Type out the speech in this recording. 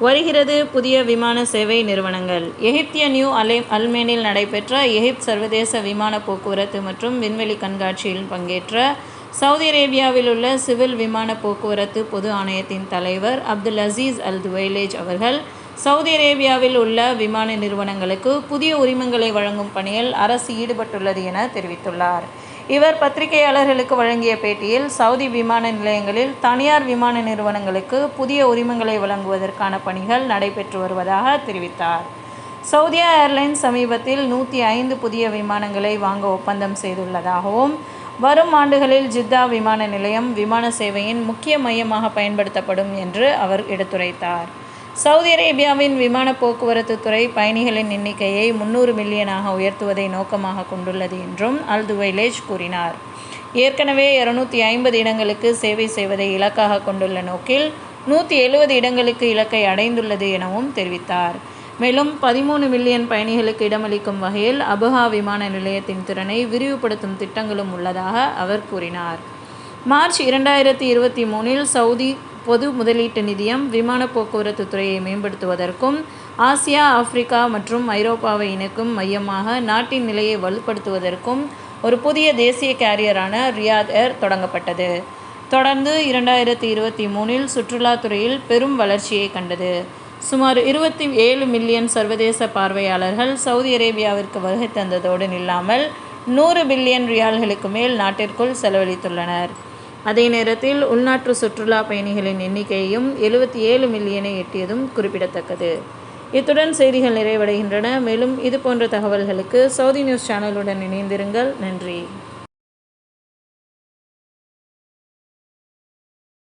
வருகிறது புதிய விமான சேவை நிறுவனங்கள். எகிப்திய நியூ அலே அல்மேனில் நடைபெற்ற எகிப்த் சர்வதேச விமான போக்குவரத்து மற்றும் விண்வெளி கண்காட்சியில் பங்கேற்ற சவுதி அரேபியாவில் உள்ள சிவில் விமான போக்குவரத்து பொது ஆணையத்தின் தலைவர் அப்துல் அசீஸ் அல் துவைலேஜ் அவர்கள் சவுதி அரேபியாவில் உள்ள விமான நிறுவனங்களுக்கு புதிய உரிமங்களை வழங்கும் பணியில் அரசு ஈடுபட்டுள்ளது என தெரிவித்துள்ளார். இவர் பத்திரிகையாளர்களுக்கு வழங்கிய பேட்டியில் சவுதி விமான நிலையங்களில் தனியார் விமான நிறுவனங்களுக்கு புதிய உரிமங்களை வழங்குவதற்கான பணிகள் நடைபெற்று வருவதாக தெரிவித்தார். சவுதியா ஏர்லைன்ஸ் சமீபத்தில் நூற்றி ஐந்து புதிய விமானங்களை வாங்க ஒப்பந்தம் செய்துள்ளதாகவும் வரும் ஆண்டுகளில் ஜித்தா விமான நிலையம் விமான சேவையின் முக்கிய மையமாக பயன்படுத்தப்படும் என்று அவர் எடுத்துரைத்தார். சவுதி அரேபியாவின் விமான போக்குவரத்து துறை பயணிகளின் எண்ணிக்கையை முன்னூறு மில்லியனாக உயர்த்துவதை நோக்கமாக கொண்டுள்ளது என்றும் அல் துவைலேஜ் கூறினார். ஏற்கனவே இருநூத்தி ஐம்பது இடங்களுக்கு சேவை செய்வதை இலக்காக கொண்டுள்ள நோக்கில் நூற்றி எழுபது இடங்களுக்கு இலக்கை அடைந்துள்ளது எனவும் தெரிவித்தார். மேலும் பதிமூணு மில்லியன் பயணிகளுக்கு இடமளிக்கும் வகையில் அபுஹா விமான நிலையத்தின் திறனை விரிவுபடுத்தும் திட்டங்களும் உள்ளதாக அவர் கூறினார். மார்ச் இரண்டாயிரத்தி இருபத்தி மூணில் சவுதி பொது முதலீட்டு நிதியம் விமான போக்குவரத்து துறையை மேம்படுத்துவதற்கும் ஆசியா ஆப்பிரிக்கா மற்றும் ஐரோப்பாவை இணைக்கும் மையமாக நாட்டின் நிலையை வலுப்படுத்துவதற்கும் ஒரு புதிய தேசிய கேரியரான ரியாத் ஏர் தொடங்கப்பட்டது. தொடர்ந்து இரண்டாயிரத்தி இருபத்தி மூணில் சுற்றுலாத்துறையில் பெரும் வளர்ச்சியை கண்டது. சுமார் இருபத்தி ஏழு மில்லியன் சர்வதேச பார்வையாளர்கள் சவுதி அரேபியாவிற்கு வருகை தந்ததோடு நில்லாமல் நூறு பில்லியன் ரியால்களுக்கு மேல் நாட்டிற்குள் செலவழித்துள்ளனர். அதே நேரத்தில் உள்நாட்டு சுற்றுலா பயணிகளின் எண்ணிக்கையும் எழுபத்தி ஏழு மில்லியனை எட்டியதும் குறிப்பிடத்தக்கது. இத்துடன் செய்திகள் நிறைவடைகின்றன. மேலும் இது போன்ற தகவல்களுக்கு சவுதி நியூஸ் சேனலுடன் இணைந்திருங்கள். நன்றி.